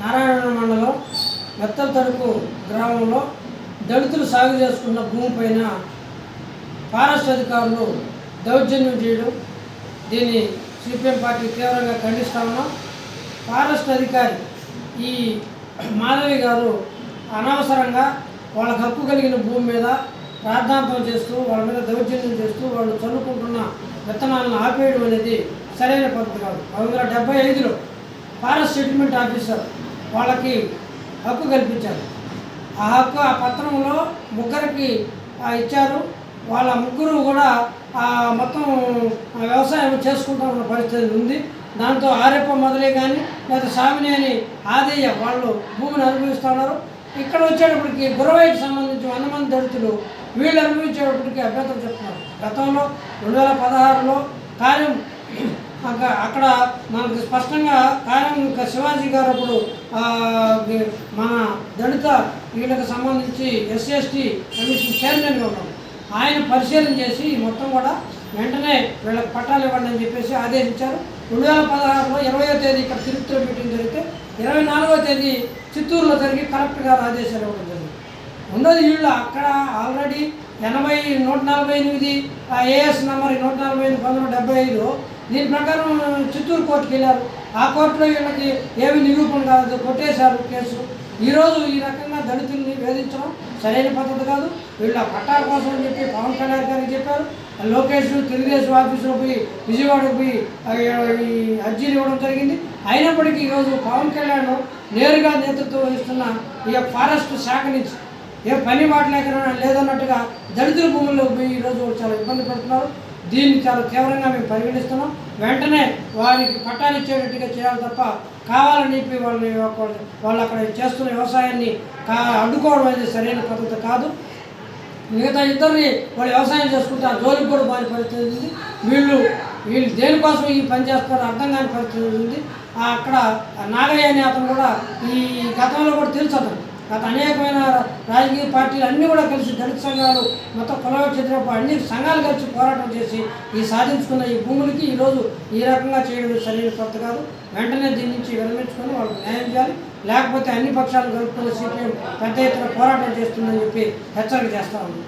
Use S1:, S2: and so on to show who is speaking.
S1: నారాయణ మండలం మెత్తల తడుపు గ్రామంలో దళితులు సాగు చేసుకున్న భూమిపైన ఫారెస్ట్ అధికారులు దౌర్జన్యం చేయడం దీన్ని సిపిఎం పార్టీ తీవ్రంగా ఖండిస్తా ఉన్నాం. ఫారెస్ట్ అధికారి ఈ మాధవి గారు అనవసరంగా వాళ్ళకు హక్కు కలిగిన భూమి మీద ప్రార్థాంతం చేస్తూ వాళ్ళ మీద దౌర్జన్యం చేస్తూ వాళ్ళు చల్లుకుంటున్న విత్తనాలను ఆపేయడం అనేది సరైన పద్ధతి కాదు. పంతొమ్మిది వందల డెబ్బై ఐదులో ఫారెస్ట్ సెటిల్మెంట్ ఆఫీసర్ వాళ్ళకి హక్కు కల్పించారు. ఆ హక్కు ఆ పత్రంలో ముగ్గురికి ఇచ్చారు. వాళ్ళ ముగ్గురు కూడా ఆ, మొత్తం ఆ, వ్యవసాయం చేసుకుంటూ ఉన్న పరిస్థితి ఉంది. దాంతో ఆరెప్ప మొదలే కానీ లేదా సామినేని అని ఆదయ్య వాళ్ళు భూమిని అనుభవిస్తున్నారు ఇక్కడ వచ్చేటప్పటికి గురవైకి సంబంధించి వంద మంది దళితులు వీళ్ళు అనుభవించేటప్పటికి అభ్యంతరం చెప్తున్నారు. గతంలో రెండు వేల పదహారులో కార్యం అక్కడ మనకు స్పష్టంగా కారణం ఇంకా శివాజీ గారు అప్పుడు మన దళిత వీళ్ళకి సంబంధించి ఎస్సీఎస్టీ కమిషన్ చైర్మన్గా ఉన్నాం. ఆయన పరిశీలన చేసి మొత్తం కూడా వెంటనే వీళ్ళకి పట్టాలు ఇవ్వండి అని చెప్పేసి ఆదేశించారు. రెండు వేల పదహారులో ఇరవయో తేదీ ఇక్కడ తిరుపతిలో మీటింగ్ జరిగితే ఇరవై నాలుగో తేదీ చిత్తూరులో జరిగి కలెక్టర్ గారు ఆదేశాలు ఇవ్వడం జరిగింది. ఉన్నది వీళ్ళు అక్కడ ఆల్రెడీ ఎనభై నూట నలభై ఎనిమిది ఏఎస్ నెంబర్ నూట నలభై ఎనిమిది పంతొమ్మిది వందల డెబ్బై ఐదు దీని ప్రకారం చిత్తూరు కోర్టుకి వెళ్ళారు. ఆ కోర్టులో వీళ్ళకి ఏమి నిరూపణ కాదు కొట్టేశారు కేసు. ఈరోజు ఈ రకంగా దళితుల్ని వేధించడం సరైన పద్ధతి కాదు. వీళ్ళ పట్టాల కోసం అని చెప్పి పవన్ కళ్యాణ్ గారికి చెప్పారు. లోకేష్ తెలుగుదేశం ఆఫీసులో పోయి విజయవాడకు పోయి ఈ అర్జీలు ఇవ్వడం జరిగింది. అయినప్పటికీ ఈరోజు పవన్ కళ్యాణ్ నేరుగా నేతృత్వం వహిస్తున్న ఈ ఫారెస్ట్ శాఖ నుంచి ఏ పని మాటలేక లేదన్నట్టుగా దళితుల భూముల్లో పోయి ఈరోజు చాలా ఇబ్బంది పడుతున్నారు. దీన్ని చాలా తీవ్రంగా మేము పరిగణిస్తున్నాం. వెంటనే వారికి పట్టాలు ఇచ్చేటట్టుగా చేయాలి తప్ప కావాలని చెప్పి వాళ్ళని వాళ్ళు అక్కడ చేస్తున్న వ్యవసాయాన్ని కా అడ్డుకోవడం అనేది సరైన పద్ధతి కాదు. మిగతా ఇద్దరిని వాళ్ళు వ్యవసాయం చేసుకుంటే జోలికి కూడా బాని పరిస్థితి ఉంది. వీళ్ళు వీళ్ళు దేనికోసం ఈ పని చేస్తారో అర్థం కాని పరిస్థితి ఉంది. అక్కడ నాగయ్య అనే అతను కూడా ఈ గతంలో కూడా తెలుసు అతను. గత అనేకమైన రాజకీయ పార్టీలు అన్నీ కూడా కలిసి దళిత సంఘాలు మొత్తం కులవచ్చినప్పుడు అన్ని సంఘాలు కలిసి పోరాటం చేసి ఈ సాధించుకున్న ఈ భూములకి ఈరోజు ఈ రకంగా చేయడం సరైన కొత్త కాదు. వెంటనే దీని నుంచి విరమించుకొని వాళ్ళకి న్యాయం చేయాలి. లేకపోతే అన్ని పక్షాలు కలుపుకున్న సిపిఎం పెద్ద ఎత్తున పోరాటం చేస్తుందని చెప్పి హెచ్చరిక చేస్తా ఉంది